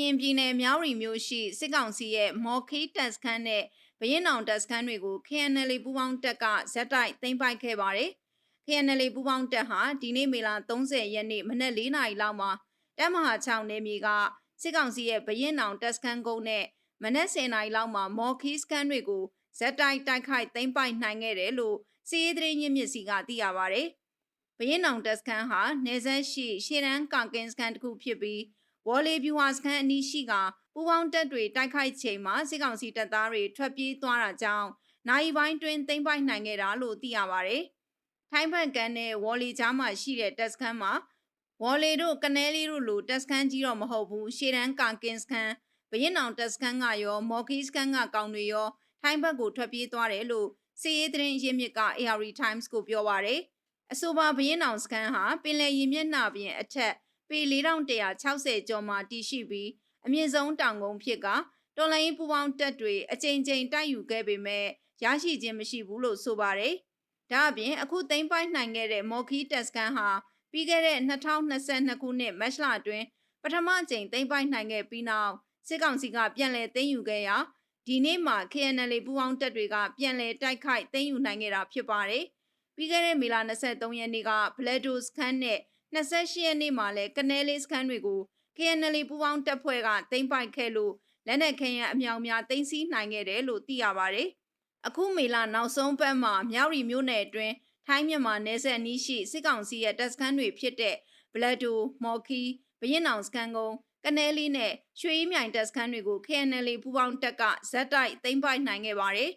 ရင်ပြည်နယ်မြောက်ရီမြို့ရှိစစ်ကောင်စီရဲ့မော်ခီတပ်စခန်းနဲ့ဘရင်အောင်တပ်စခန်းတွေကို KNL ပူးပေါင်းတပ်ကဇက်တိုက်သိမ်းပိုက်ခဲ့ပါတယ်။ KNL ပူးပေါင်းတပ်ဟာဒီနေ့မေလ30ရက်နေ့မနက်4နာရီလောက်မှာတပ်မဟာ6နယ်မြေကစစ်ကောင်စီရဲ့ဘရင်အောင်တပ်စခန်းကုန်းနဲ့မနက်10နာရီလောက်မှာမော်ခီစခန်းတွေကိုဇက်တိုက်တိုက်ခိုက်သိမ်းပိုက်နိုင်ခဲ့တယ်လို့စီးရေးသတင်းရင်းမြစ်စီကသိရပါတယ်။ဘရင်အောင်တပ်စခန်းဟာနေဆက်ရှိရှေ့တန်းကာကင်စခန်းတစ်ခုဖြစ်ပြီး ဝေါ်လီဗျူဟာစခန်းအနီးရှိကပူပေါင်းတပ်တွေတိုက်ခိုက်ချိန်မှာစစ်ကောင်စီတပ်သားတွေထွက်ပြေးသွားတာကြောင့်နိုင်ပိုင်းတွင်သိမ်းပိုက်နိုင်ခဲ့တာလို့သိရပါတယ်။ထိုင်းဘက်ကန်နဲ့ဝေါ်လီကြားမှာရှိတဲ့တပ်စခန်းမှာဝေါ်လီတို့ကနဲလီတို့လိုတပ်စခန်းကြီးတော့မဟုတ်ဘူးရှေ့တန်းကာကင်စခန်းဘရင်အောင်တပ်စခန်းကရော မော်ကီစခန်းကကောင်တွေရောထိုင်းဘက်ကိုထွက်ပြေးသွားတယ်လို့စီးရေးသတင်းရင်းမြစ်က AR Times ကိုပြောပါရယ်အဆိုပါဘရင်အောင်စခန်းဟာပင်လယ်ရင်မျက်နှာပြင်အထက် ပေ4160ကျော်မှာတည်ရှိပြီးအမြင့်ဆုံးတောင်ကုန်းဖြစ်ကတော်လိုင်းပူပေါင်းတက်တွေအကြိမ်ကြိမ်တိုက်ယူခဲ့ပေမဲ့ရရှိခြင်းမရှိဘူးလို့ဆိုပါတယ်။ဒါအပြင်အခုသိမ်းပိုက်နိုင်ခဲ့တဲ့မော်ခီတက်စကန်ဟာပြီးခဲ့တဲ့2022ခုနှစ်မတ်လအတွင်းပထမကြိမ်သိမ်းပိုက်နိုင်ခဲ့ပြီးနောက်စစ်ကောင်စီကပြန်လည်သိမ်းယူခဲ့ရာဒီနေ့မှာ KNL ပူပေါင်းတပ်တွေကပြန်လည်တိုက်ခိုက်သိမ်းယူနိုင်ခဲ့တာဖြစ်ပါတယ်။ပြီးခဲ့တဲ့မေလ23ရက်နေ့ကဘလက်ဒိုစခန်းနဲ့ 28ရက်နေ့မှာလည်းကနေလေးစခန်းတွေကို KNL ပူပေါင်းတပ်ဖွဲ့ကသိမ်းပိုက်ခဲ့လို့လက်နက်ခဲယမ်းအမြောက်များသိမ်းဆည်းနိုင်ခဲ့တယ်လို့သိရပါတယ်။အခုမေလနောက်ဆုံးပတ်မှာမြောက်ရီမြို့နယ်အတွင်းထိုင်းမြန်မာနယ်စပ်အနီးရှိစစ်ကောင်စီရဲ့တပ်စခန်းတွေဖြစ်တဲ့ဘလက်ဒိုမော်ခီဘရင်အောင်စခန်းကုန်းကနေလီနဲ့ရွှေမြိုင်တပ်စခန်းတွေကို KNL ပူပေါင်းတပ်ကဇက်တိုက်သိမ်းပိုက်နိုင်ခဲ့ပါတယ်